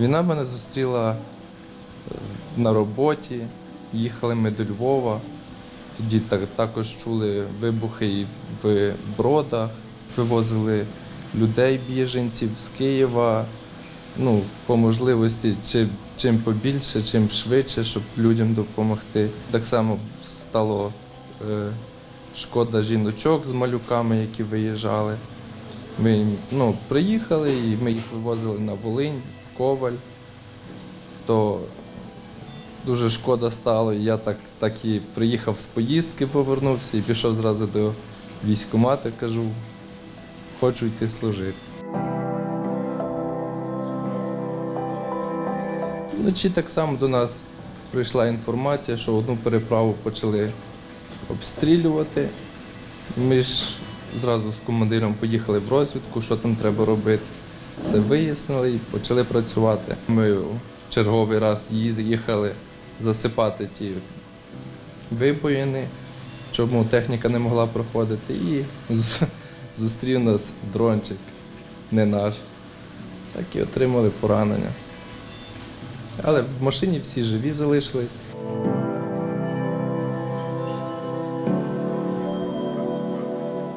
Війна мене зустріла е, на роботі, їхали ми до Львова. Тоді так, також чули вибухи і в Бродах, вивозили людей, біженців з Києва. Ну, по можливості, чим, чим побільше, чим швидше, щоб людям допомогти. Так само стало е, шкода жіночок з малюками, які виїжджали. Ми ну, приїхали і ми їх вивозили на Волинь, Коваль. То дуже шкода стало. Я так, так і приїхав з поїздки, повернувся і пішов зразу до військкомату, кажу, хочу йти служити. Вночі так само до нас прийшла інформація, що одну переправу почали обстрілювати. Ми ж зразу з командиром поїхали в розвідку, що там треба робити. Все вияснили і почали працювати. Ми в черговий раз їхали засипати ті вибоїни, чому техніка не могла проходити. І зустрів нас дрончик, не наш. Так і отримали поранення. Але в машині всі живі залишились.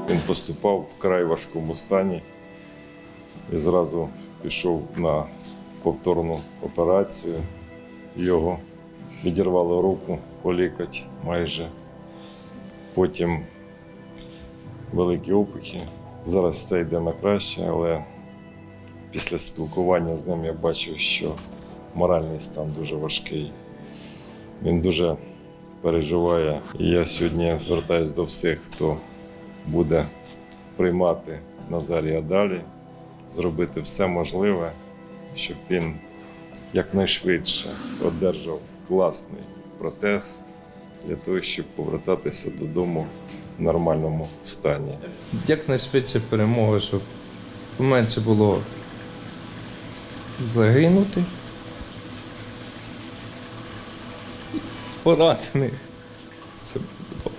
Він поступав в край важкому стані і зразу пішов на повторну операцію. Його відірвало руку по лікоть майже. Потім великі опухи. Зараз все йде на краще, але після спілкування з ним я бачив, що моральний стан дуже важкий. Він дуже переживає. І я сьогодні звертаюся до всіх, хто буде приймати Назарія далі, зробити все можливе, щоб він якнайшвидше одержав класний протез для того, щоб повертатися додому в нормальному стані. Якнайшвидше перемоги, щоб поменше було загинути. Поранених. Буде добре.